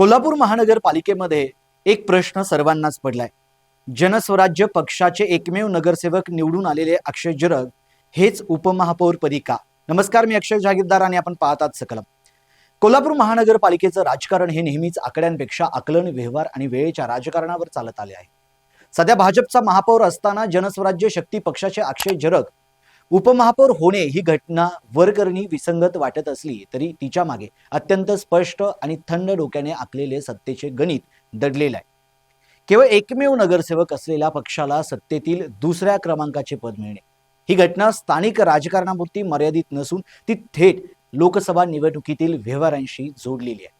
कोल्हापूर महानगरपालिकेमध्ये एक प्रश्न सर्वांनाच पडलाय. जनस्वराज्य पक्षाचे एकमेव नगरसेवक निवडून आलेले अक्षय जरग हेच उपमहापौरपदी का? नमस्कार मी अक्षय जागीरदार आणि आपण पाहतात सकलम. कोल्हापूर महानगरपालिकेचं राजकारण हे नेहमीच आकड्यांपेक्षा आकलन व्यवहार आणि वेळेच्या राजकारणावर चालत आले आहे. सध्या भाजपचा महापौर असताना जनस्वराज्य शक्ती पक्षाचे अक्षय जरग उपमहापौर होणे ही घटना वरकरणी विसंगत वाटत असली तरी तिच्यामागे अत्यंत स्पष्ट आणि थंड डोक्याने आखलेले सत्तेचे गणित दडलेले आहे. केवळ एकमेव नगरसेवक असलेल्या पक्षाला सत्तेतील दुसऱ्या क्रमांकाचे पद मिळणे. ही घटना स्थानिक राजकारणापुरती मर्यादित नसून ती थेट लोकसभा निवडणुकीतील व्यवहारांशी जोडलेली आहे.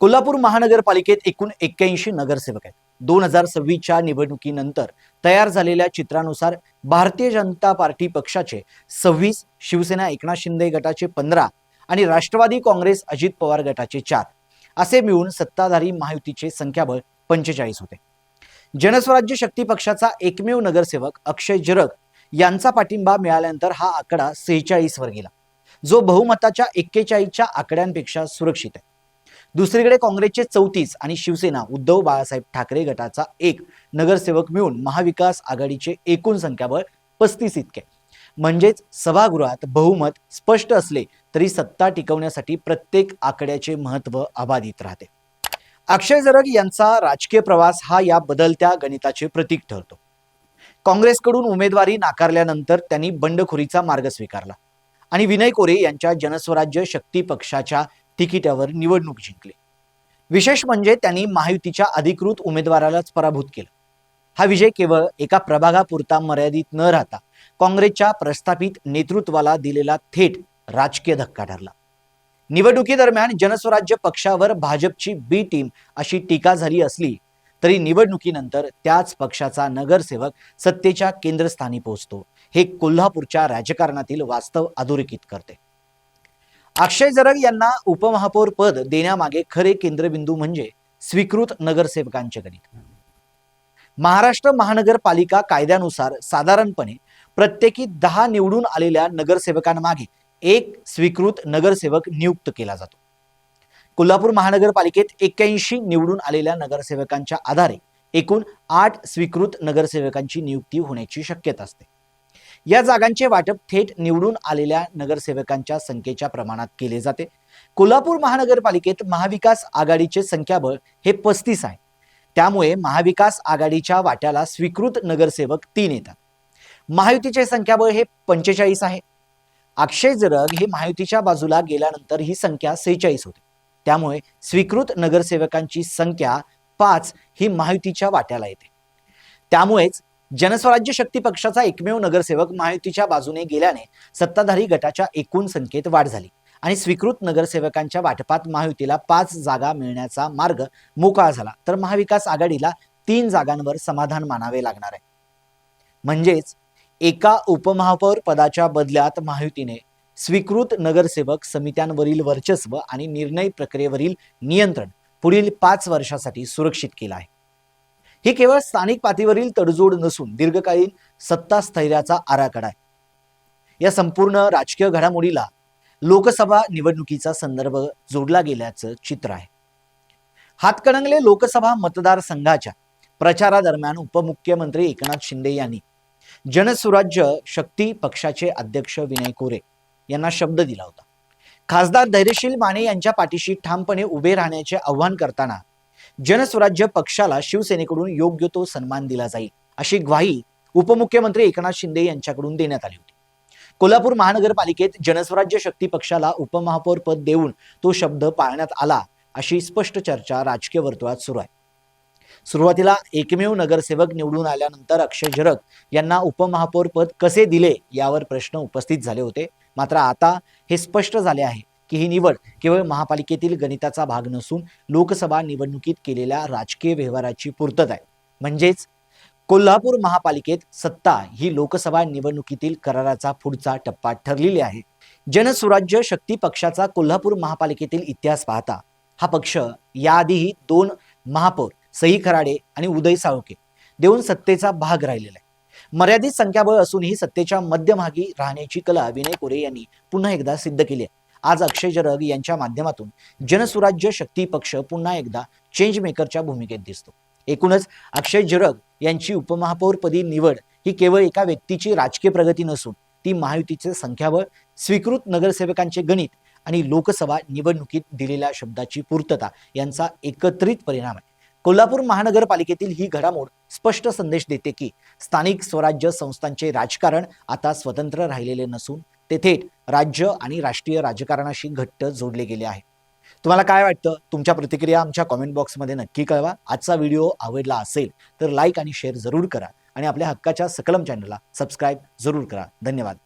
कोल्हापूर महानगरपालिकेत एकूण एक्क्याऐंशी नगरसेवक आहेत. दोन हजार सव्वीसच्या निवडणुकीनंतर तयार झालेल्या चित्रानुसार भारतीय जनता पार्टी पक्षाचे सव्वीस शिवसेना एकनाथ शिंदे गटाचे पंधरा आणि राष्ट्रवादी काँग्रेस अजित पवार गटाचे चार असे मिळून सत्ताधारी महायुतीचे संख्याबळ पंचेचाळीस होते. जनस्वराज्य शक्ती पक्षाचा एकमेव नगरसेवक अक्षय जरग यांचा पाठिंबा मिळाल्यानंतर हा आकडा सेहेचाळीसवर गेला जो बहुमताच्या एक्केचाळीसच्या आकड्यांपेक्षा सुरक्षित आहे. दुसरीकडे काँग्रेसचे चौतीस आणि शिवसेना उद्धव बाळासाहेब ठाकरे गटाचा एक. नगरसेवक मिळून महाविकास आघाडीचे एकूण संख्याबळ पस्तीस इतके. म्हणजेच सभागृहात बहुमत स्पष्ट असले तरी सत्ता टिकवण्यासाठी प्रत्येक आकड्याचे महत्त्व अबाधित राहते. अक्षय जरग यांचा राजकीय प्रवास हा या बदलत्या गणिताचे प्रतीक ठरतो. काँग्रेसकडून उमेदवारी नाकारल्यानंतर त्यांनी बंडखोरीचा मार्ग स्वीकारला आणि विनय कोरे यांच्या जनस्वराज्य शक्ती पक्षाच्या तिकिटावर निवडणूक जिंकली. विशेष म्हणजे त्यांनी महायुतीच्या अधिकृत उमेदवारालाच पराभूत केलं. हा विजय केवळ एका प्रभागापुरता मर्यादित न राहता काँग्रेसच्या प्रस्थापित नेतृत्वाला दिलेला थेट राजकीय धक्का ठरला. निवडणुकीदरम्यान जनस्वराज्य पक्षावर भाजपची बी टीम अशी टीका झाली असली तरी निवडणुकीनंतर त्याच पक्षाचा नगरसेवक सत्तेच्या केंद्रस्थानी पोहोचतो. हे कोल्हापूरच्या राजकारणातील वास्तव अधोरेखित करते. अक्षय जरग यांना उपमहापौर पद देण्यामागे खरे केंद्रबिंदू म्हणजे स्वीकृत नगरसेवकांचे गणित. महाराष्ट्र महानगरपालिका कायद्यानुसार साधारणपणे प्रत्येकी दहा निवडून आलेल्या नगरसेवकांमागे एक स्वीकृत नगरसेवक नियुक्त केला जातो. कोल्हापूर महानगरपालिकेत एक्क्याऐंशी निवडून आलेल्या नगरसेवकांच्या आधारे एकूण आठ स्वीकृत नगरसेवकांची नियुक्ती होण्याची शक्यता असते. या जागांचे वाटप थेट निवडून आलेल्या नगरसेवकांच्या संख्येच्या प्रमाणात केले जाते. कोल्हापूर महानगरपालिकेत महाविकास आघाडीचे संख्याबळ हे पस्तीस आहे. त्यामुळे महाविकास आघाडीच्या वाट्याला स्वीकृत नगरसेवक तीन येतात. महायुतीचे संख्याबळ हे पंचेचाळीस आहे. अक्षय जरग हे महायुतीच्या बाजूला गेल्यानंतर ही संख्या सेहेचाळीस होते. त्यामुळे स्वीकृत नगरसेवकांची संख्या पाच ही महायुतीच्या वाट्याला येते. त्यामुळेच जनस्वराज्य शक्ती पक्षाचा एकमेव नगरसेवक महायुतीच्या बाजूने गेल्याने सत्ताधारी गटाच्या एकूण संख्येत वाढ झाली. आणि स्वीकृत नगरसेवकांच्या वाटपात महायुतीला पाच जागा मिळण्याचा मार्ग मोकळा झाला. तर महाविकास आघाडीला तीन जागांवर समाधान मानावे लागणार आहे. म्हणजेच एका उपमहापौर पदाच्या बदल्यात महायुतीने स्वीकृत नगरसेवक समित्यांवरील वर्चस्व आणि निर्णय प्रक्रियेवरील नियंत्रण पुढील पाच वर्षासाठी सुरक्षित केलं आहे. ही केवळ स्थानिक पातळीवरील तडजोड नसून दीर्घकालीन सत्ता स्थैर्याचा आराखडा आहे. या संपूर्ण राजकीय घडामोडीला लोकसभा निवडणुकीचा संदर्भ जोडला गेल्याचं चित्र आहे. हातकणंगले लोकसभा मतदारसंघाच्या प्रचारादरम्यान उपमुख्यमंत्री एकनाथ शिंदे यांनी जनसुराज्य शक्ती पक्षाचे अध्यक्ष विनय कोरे यांना शब्द दिला होता. खासदार धैर्यशील माने यांच्या पाठीशी ठामपणे उभे राहण्याचे आव्हान करताना जनस्वराज्य पक्षाला शिवसेनेकडून योग्य तो सन्मान दिला जाईल अशी ग्वाही उपमुख्यमंत्री एकनाथ शिंदे यांच्याकडून देण्यात आली होती. कोल्हापूर महानगरपालिकेत जनस्वराज्य शक्ती पक्षाला उपमहापौर पद देऊन तो शब्द पाळण्यात आला अशी स्पष्ट चर्चा राजकीय वर्तुळात सुरू आहे. सुरुवातीला एकमेव नगरसेवक निवडून आल्यानंतर अक्षय झरक यांना उपमहापौर पद कसे दिले यावर प्रश्न उपस्थित झाले होते मात्र आता हे स्पष्ट झाले आहे. की ही निवड केवळ महापालिकेतील गणिताचा भाग नसून लोकसभा निवडणुकीत केलेल्या राजकीय व्यवहाराची पूर्तता आहे. म्हणजेच कोल्हापूर महापालिकेत सत्ता ही लोकसभा निवडणुकीतील कराराचा पुढचा टप्पा ठरलेली आहे. जनसुराज्य शक्ती पक्षाचा कोल्हापूर महापालिकेतील इतिहास पाहता हा पक्ष याआधीही दोन महापौर सई खराडे आणि उदय साळुके देऊन सत्तेचा भाग राहिलेला आहे. मर्यादित संख्याबळ असूनही सत्तेच्या मध्यभागी राहण्याची कला विनय कोरे यांनी पुन्हा एकदा सिद्ध केली आहे. आज अक्षय जरग यांच्या माध्यमातून जनसुराज्य शक्ती पक्ष पुन्हा एकदा चेंज मेकरच्या भूमिकेत दिसतो. एकूणच अक्षय जरग यांची उपमहापौरपदी निवड ही केवळ एका व्यक्तीची राजकीय प्रगती नसून ती महायुतीचे संख्याबळ स्वीकृत नगरसेवकांचे गणित आणि लोकसभा निवडणुकीत दिलेल्या शब्दाची पूर्तता यांचा एकत्रित परिणाम आहे. कोल्हापूर महानगरपालिकेतील ही घडामोड स्पष्ट संदेश देते की स्थानिक स्वराज्य संस्थांचे राजकारण आता स्वतंत्र राहिलेले नसून ते थेट राज्य आणि राष्ट्रीय राजकारणाशी घट्ट जोडले गेले आहे. तुम्हाला काय वाटतं? तुमच्या प्रतिक्रिया आमच्या कॉमेंट बॉक्समध्ये नक्की कळवा. आजचा व्हिडिओ आवडला असेल तर लाईक आणि शेअर जरूर करा आणि आपल्या हक्काच्या सकलम चॅनलला सबस्क्राईब जरूर करा. धन्यवाद.